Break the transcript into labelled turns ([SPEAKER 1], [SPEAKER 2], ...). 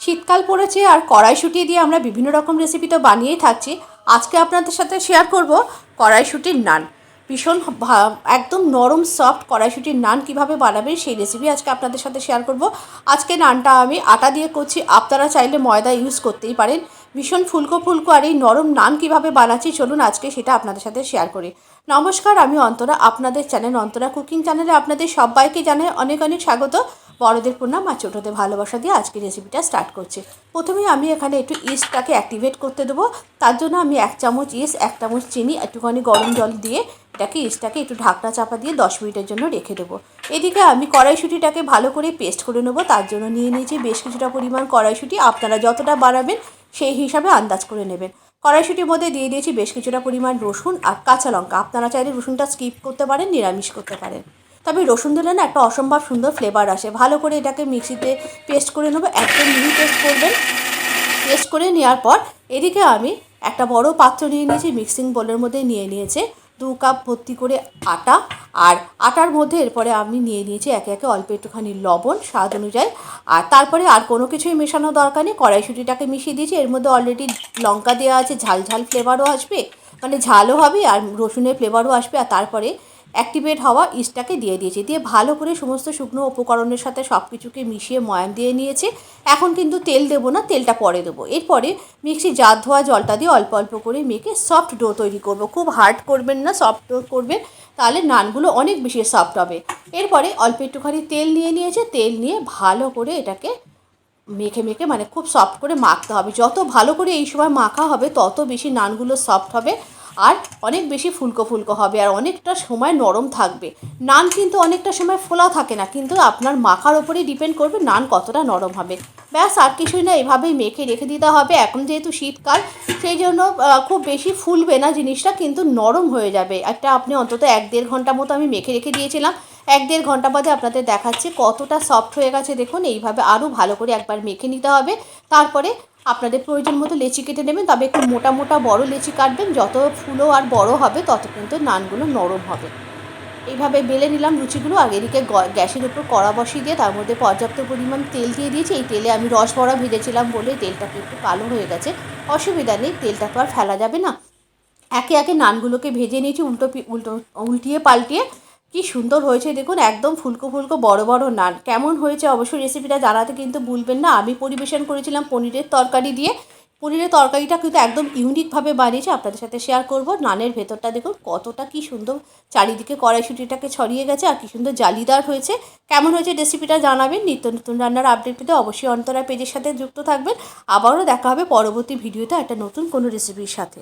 [SPEAKER 1] শীতকাল পড়েছে আর কড়াইশুঁটি দিয়ে আমরা বিভিন্ন রকম রেসিপি তো বানিয়েই থাকছি। আজকে আপনাদের সাথে শেয়ার করব কড়াইশুঁটির নান। ভীষণ একদম নরম সফট কড়াইশুঁটির নান কীভাবে বানাবেন সেই রেসিপি আজকে আপনাদের সাথে শেয়ার করব। আজকে নানটা আমি আটা দিয়ে করছি। আপনারা চাইলে ময়দা ইউজ করতেই পারেন। ভীষণ ফুলকো ফুলকো আর এই নরম নান কীভাবে বানাচ্ছি চলুন আজকে সেটা আপনাদের সাথে শেয়ার করি। নমস্কার, আমি অন্তরা, আপনাদের চ্যানেল অন্তরা কুকিং চ্যানেলে আপনাদের সবাইকে জানাই অনেক অনেক স্বাগত। বড়দের প্রণাম আর ছোটোদের ভালোবাসা দিয়ে আজকে রেসিপিটা স্টার্ট করছি। প্রথমে আমি এখানে একটু ইস্টটাকে অ্যাক্টিভেট করতে দেবো। তার জন্য আমি এক চামচ ইস্ট এক চামচ চিনি, একটুখানি গরম জল দিয়ে এটাকে ইস্টটাকে একটু ঢাকনা চাপা দিয়ে দশ মিনিটের জন্য রেখে দেবো। এদিকে আমি কড়াইশুঁটিটাকে ভালো করে পেস্ট করে নেব। তার জন্য নিয়ে নিয়েছি বেশ কিছুটা পরিমাণ কড়াইশুঁটি। আপনারা যতটা বাড়াবেন সেই হিসাবে আন্দাজ করে নেবেন। কড়াইশুঁটির মধ্যে দিয়ে দিয়েছি বেশ কিছুটা পরিমাণ রসুন আর কাঁচা লঙ্কা। আপনারা চাইলে রসুনটা স্কিপ করতে পারেন, নিরামিষ করতে পারেন। তবে রসুন দিলে না একটা অসম্ভব সুন্দর ফ্লেভার আসে। ভালো করে এটাকে মিক্সিতে পেস্ট করে নেব, একদম মিহি পেস্ট করবেন। পেস্ট করে নেওয়ার পর এদিকে আমি একটা বড় পাত্র নিয়ে নিয়েছি মিক্সিং বোলের মধ্যে নিয়ে নিয়েছে। দু কাপ ভর্তি করে আটা, আর আটার মধ্যে এরপরে আমি নিয়ে নিয়েছি একে একে অল্প একটুখানি লবণ স্বাদ অনুযায়ী। আর তারপরে আর কোনো কিছুই মেশানো দরকার নেই, কড়াইশুঁটিটাকে মিশিয়ে দিয়েছি। এর মধ্যে অলরেডি লঙ্কা দেওয়া আছে, ঝাল ঝাল ফ্লেভারও আসবে মানে ঝালও হবে আর রসুনের ফ্লেভারও আসবে। আর তারপরে অ্যাক্টিভেট হওয়া ইস্টটাকে দিয়ে দিয়েছি। দিয়ে ভালো করে সমস্ত শুকনো উপকরণের সাথে সব কিছুকে মিশিয়ে ময়াম দিয়ে নিয়েছি। এখন কিন্তু তেল দেবো না, তেলটা পরে দেবো। এরপরে মিক্সি জার ধোয়া জলটা দিয়ে অল্প অল্প করে মেখে সফট ডো তৈরি করব। খুব হার্ড করবেন না সফট ডো করবেন, তাহলে নানগুলো অনেক বেশি সফট হবে। এরপরে অল্প একটুখানি তেল নিয়ে নিয়েছে, তেল নিয়ে ভালো করে এটাকে মেখে মেখে মানে খুব সফট করে মাখতে হবে। যত ভালো করে এই সময় মাখা হবে, তত বেশি নানগুলো সফট হবে। আর অনেক বেশি ফুলকো ফুলকো হবে আর অনেকটা সময় নরম থাকবে। নান কিন্তু অনেকটা সময় ফোলা থাকে না, কিন্তু আপনার মাখার ওপরেই ডিপেন্ড করবে নান কতটা নরম হবে। ব্যাস, আর কিছুই না, এভাবেই মেখে রেখে দিতে হবে। এখন যেহেতু শীতকাল, সেই জন্য খুব বেশি ফুলবে না জিনিসটা, কিন্তু নরম হয়ে যাবে। একটা আপনি অন্তত এক দেড় ঘণ্টা মতো আমি মেখে রেখে দিয়েছিলাম। এক দেড় ঘণ্টা বাদে আপনাদের দেখাচ্ছে কতটা সফট হয়ে গেছে। দেখুন, এইভাবে আরও ভালো করে একবার মেখে নিতে হবে। তারপরে আপনাদের প্রয়োজন মতো লেচি কেটে নেবেন, তবে একটু মোটা মোটা বড় লেচি কাটবেন। যত ফুলো আর বড় হবে, তত কিন্তু নানগুলো নরম হবে। এইভাবে বেলে নিলাম লুচিগুলো আর এদিকে গ্যাসের উপর কড়া বসিয়ে দিয়ে তার মধ্যে পর্যাপ্ত পরিমাণ তেল দিয়ে দিয়েছি। এই তেলে আমি রস বড়া ভেজেছিলাম বলে তেলটাকে একটু কালো হয়ে গেছে। অসুবিধা নেই, তেলটা তো আর ফেলা যাবে না। একে একে নানগুলোকে ভেজে নিয়েছি, উল্টো উল্টো উল্টিয়ে পাল্টিয়ে কি সুন্দর হয়েছে, দেখুন, একদম ফুলকো ফুলকো, বড় বড় নান। কেমন হয়েছে অবশ্যই রেসিপিটা জানাতে কিন্তু ভুলবেন না। আমি পরিবেশন করেছিলাম পনিরের তরকারি দিয়ে। পনিরের তরকারিটা কিন্তু একদম ইউনিকভাবে বানিয়েছে, আপনাদের সাথে শেয়ার করব। নানের ভেতরটা দেখুন, কতটা কি সুন্দর চারিদিকে কড়াইশুটিটাকে ছড়িয়ে গেছে আর কি সুন্দর জালিদার হয়েছে। কেমন হয়েছে রেসিপিটা জানাবেন। নিত্য নতুন রান্নার আপডেট পেতে অবশ্যই অন্তরা পেজের সাথে যুক্ত থাকবেন। আবারও দেখা হবে পরবর্তী ভিডিওতে একটা নতুন কোনো রেসিপির সাথে।